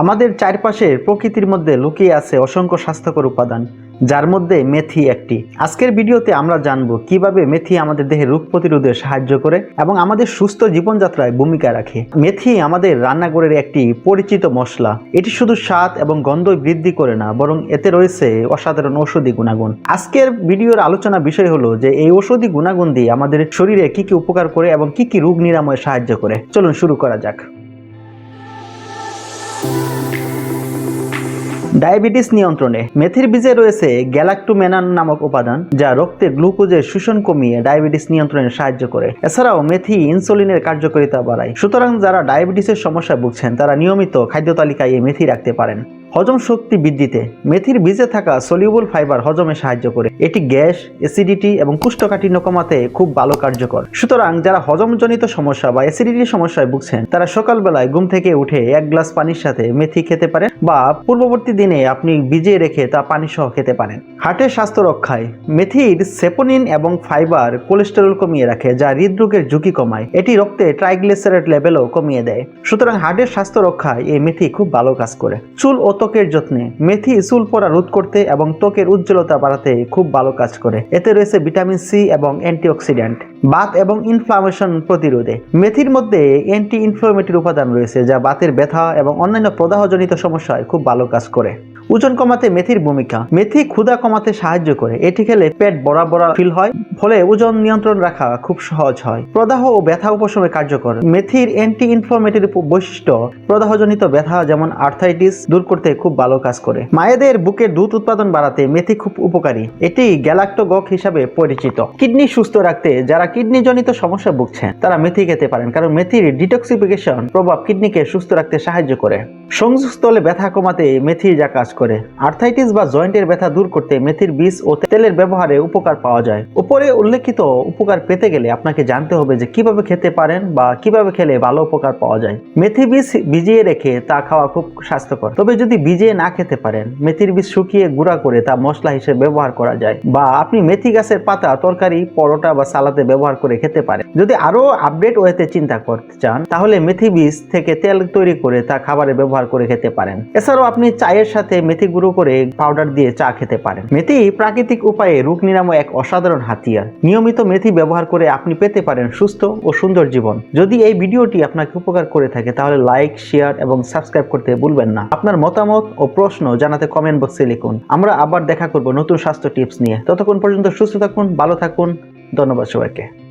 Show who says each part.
Speaker 1: আমাদের চারপাশের প্রকৃতির মধ্যে লুকিয়ে আছে অসংখ্য স্বাস্থ্যকর উপাদান, যার মধ্যে মেথি একটি। আজকের ভিডিওতে আমরা জানব কীভাবে মেথি আমাদের দেহে রোগ প্রতিরোধে সাহায্য করে এবং আমাদের সুস্থ জীবনযাত্রায় ভূমিকা রাখে। মেথি আমাদের রান্নাঘরের একটি পরিচিত মশলা। এটি শুধু স্বাদ এবং গন্ধ বৃদ্ধি করে না, বরং এতে রয়েছে অসাধারণ ঔষধি গুণাগুণ। আজকের ভিডিওর আলোচনা বিষয় হলো যে এই ঔষধি গুণাগুণ দিয়ে আমাদের শরীরে কি কি উপকার করে এবং কি কি রোগ নিরাময়ে সাহায্য করে। চলুন শুরু করা যাক। ডায়াবেটিস নিয়ন্ত্রণে মেথির বীজে রয়েছে গ্যালাক্টোমেনান নামক উপাদান, যা রক্তে গ্লুকোজের শোষণ কমিয়ে ডায়াবেটিস নিয়ন্ত্রণে সাহায্য করে। এছাড়াও মেথি ইনসুলিনের কার্যকারিতা বাড়ায়। সুতরাং যারা ডায়াবেটিসের সমস্যা ভুগছেন, তারা নিয়মিত খাদ্য তালিকায় এই মেথি রাখতে পারেন। হজম শক্তি বৃদ্ধিতে মেথির বীজে থাকা সলিউবল ফাইবার হজমে সাহায্য করে। এটি গ্যাস, অ্যাসিডিটি এবং কুষ্ঠকাঠিন্য কমাতে খুব ভালো কার্যকর। সুতরাং যারা হজমজনিত সমস্যা বা অ্যাসিডিটির সমস্যায় ভুগছেন, তারা সকালবেলায় ঘুম থেকে উঠে এক গ্লাস পানির সাথে মেথি খেতে পারেন বা পূর্ববর্তী দিনে আপনি ভিজিয়ে রেখে তা পানি সহ খেতে পারেন। হার্টের স্বাস্থ্য রক্ষায় মেথির সেপোনিন এবং ফাইবার কোলেস্টেরল কমিয়ে রাখে, যা হৃদরোগের ঝুঁকি কমায়। এটি রক্তে ট্রাইগ্লিসারাইড লেভেলও কমিয়ে দেয়। সুতরাং হার্টের স্বাস্থ্য রক্ষায় এই মেথি খুব ভালো কাজ করে। চুল ও ত্বকের যত্নে মেথি চুল পড়া রোধ করতে এবং ত্বকের উজ্জ্বলতা বাড়াতে খুব ভালো কাজ করে। এতে রয়েছে ভিটামিন সি এবং অ্যান্টিঅক্সিডেন্ট, বাত এবং ইনফ্লামেশন প্রতিরোধে। মেথির মধ্যে অ্যান্টি ইনফ্লামেটরি উপাদান রয়েছে, যা বাতের ব্যথা এবং অন্যান্য প্রদাহজনিত সমস্যায় খুব ভালো কাজ করে। ওজন কমাতে মেথির ভূমিকা। মেথি ক্ষুধা কমাতে সাহায্য করে। এটি খেলে পেট বড়া বড়া ফিল হয়, ফলে ওজন নিয়ন্ত্রণ রাখা খুব সহজ হয়। প্রদাহ ও ব্যথা উপশমে কার্যকর। মেথির অ্যান্টি ইনফ্লামেটরি বৈশিষ্ট্য, প্রদাহজনিত ব্যথা যেমন আর্থাইটিস দূর করতে খুব ভালো কাজ করে। মায়েদের বুকের দুধ উৎপাদন বাড়াতে মেথি খুব উপকারী। এটি গ্যালাক্টোগক হিসাবে পরিচিত। কিডনি সুস্থ রাখতে যারা কিডনি জনিত সমস্যা ভুগছেন, তারা মেথি খেতে পারেন, কারণ মেথির ডিটক্সিফিকেশন প্রভাব কিডনিকে সুস্থ রাখতে সাহায্য করে। সংযোগস্থলে ব্যথা কমাতে মেথি যা কাজ করে। আর্থাইটিস বা জয়েন্টের ব্যথা দূর করতে মেথির বীজ ও তেলের ব্যবহারে উপকার পাওয়া যায়। উপরে উল্লেখিত উপকার পেতে গেলে আপনাকে জানতে হবে যে কীভাবে খেতে পারেন বা কীভাবে খেলে ভালো উপকার পাওয়া যায়। মেথি বীজ ভিজিয়ে রেখে তা খাওয়া খুব স্বাস্থ্যকর। তবে যদি ভিজিয়ে না খেতে পারেন, মেথির বীজ শুকিয়ে গুঁড়া করে তা মশলা হিসেবে ব্যবহার করা যায় বা আপনি মেথি গাছের পাতা, তরকারি, পরোটা বা সালাদে ব্যবহার করে খেতে পারেন। যদি আরও আপডেট ওয়েতে চিন্তা করতে চান, তাহলে মেথি বীজ থেকে তেল তৈরি করে তা খাবারে ব্যবহার করে খেতে পারেন। এছাড়াও আপনি চায়ের সাথে মেথি গুঁড়ো করে পাউডার দিয়ে চা খেতে পারেন। মেথি প্রাকৃতিক উপায়ে রোগ নিরাময় এক অসাধারণ হাতিয়ার। নিয়মিত মেথি ব্যবহার করে আপনি পেতে পারেন সুস্থ ও সুন্দর জীবন। যদি এই ভিডিওটি আপনাকে উপকার করে থাকে, তাহলে লাইক শেয়ার এবং সাবস্ক্রাইব করতে ভুলবেন না। আপনার মতামত ও প্রশ্ন জানাতে কমেন্ট বক্সে লিখুন। আমরা আবার দেখা করব নতুন স্বাস্থ্য টিপস নিয়ে। ততক্ষণ পর্যন্ত সুস্থ থাকুন, ভালো থাকুন। ধন্যবাদ সবাইকে।